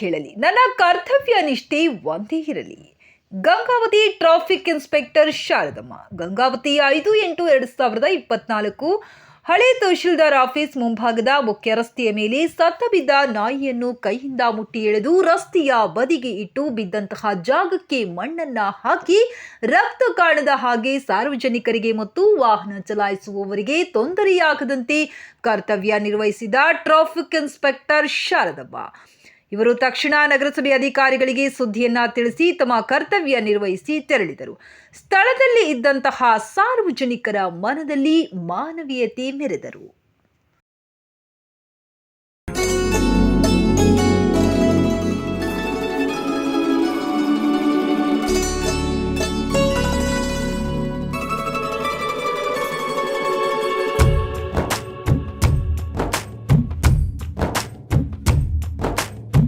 ಹೇಳಲಿ, ನನ್ನ ಕರ್ತವ್ಯ ನಿಷ್ಠೆ ಒಂದೇ ಇರಲಿ. ಗಂಗಾವತಿ ಟ್ರಾಫಿಕ್ ಇನ್ಸ್ಪೆಕ್ಟರ್ ಶಾರದಮ್ಮ, ಗಂಗಾವತಿ ಐದು ಎಂಟು ಎರಡು ಸಾವಿರದ ಇಪ್ಪತ್ನಾಲ್ಕು, ಹಳೆ ತಹಶೀಲ್ದಾರ್ ಆಫೀಸ್ ಮುಂಭಾಗದ ಮುಖ್ಯ ರಸ್ತೆಯ ಮೇಲೆ ಸತ್ತ ಬಿದ್ದ ನಾಯಿಯನ್ನು ಕೈಯಿಂದ ಮುಟ್ಟಿ ಎಳೆದು ರಸ್ತೆಯ ಬದಿಗೆ ಇಟ್ಟು ಬಿದ್ದಂತಹ ಜಾಗಕ್ಕೆ ಮಣ್ಣನ್ನ ಹಾಕಿ ರಕ್ತ ಕಾಣದ ಹಾಗೆ ಸಾರ್ವಜನಿಕರಿಗೆ ಮತ್ತು ವಾಹನ ಚಲಾಯಿಸುವವರಿಗೆ ತೊಂದರೆಯಾಗದಂತೆ ಕರ್ತವ್ಯ ನಿರ್ವಹಿಸಿದ ಟ್ರಾಫಿಕ್ ಇನ್ಸ್ಪೆಕ್ಟರ್ ಶಾರದಮ್ಮ. ಇವರು ತಕ್ಷಣ ನಗರಸಭೆ ಅಧಿಕಾರಿಗಳಿಗೆ ಸುದ್ದಿಯನ್ನ ತಿಳಿಸಿ ತಮ್ಮ ಕರ್ತವ್ಯ ನಿರ್ವಹಿಸಿ ತೆರಳಿದರು. ಸ್ಥಳದಲ್ಲಿ ಇದ್ದಂತಹ ಸಾರ್ವಜನಿಕರ ಮನದಲ್ಲಿ ಮಾನವೀಯತೆ ಮೆರೆದರು.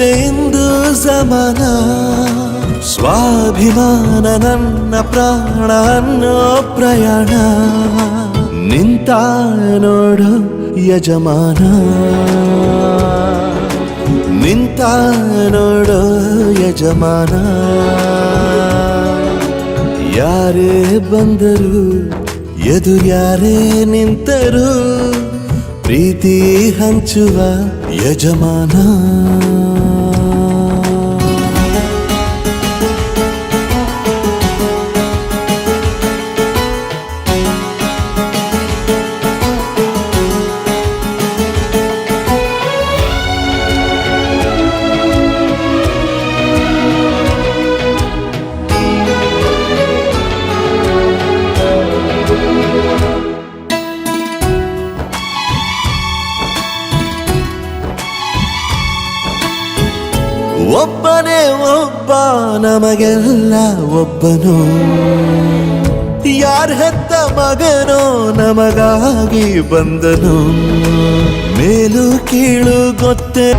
ಇಂದು ಸಮಾನ ಸ್ವಾಭಿಮಾನ ನನ್ನ ಪ್ರಾಣ ಅನ್ನೋ ಪ್ರಯಾಣ. ನಿಂತ ನೋಡು ಯಜಮಾನ. ನಿಂತ ನೋಡು ಯಜಮಾನ. ಯಾರೇ ಬಂದರು, ಎದು ಯಾರೇ ನಿಂತರು, ಪ್ರೀತಿ ಹಂಚುವ ಯಜಮಾನ. ಒಬ್ಬನೇ ಒಬ್ಬ ನಮಗೆಲ್ಲ ಒಬ್ಬನು. ಯಾರ ಹೆತ್ತ ಮಗನೋ ನಮಗಾಗಿ ಬಂದನು. ಮೇಲು ಕೀಳು ಗೊತ್ತೇ.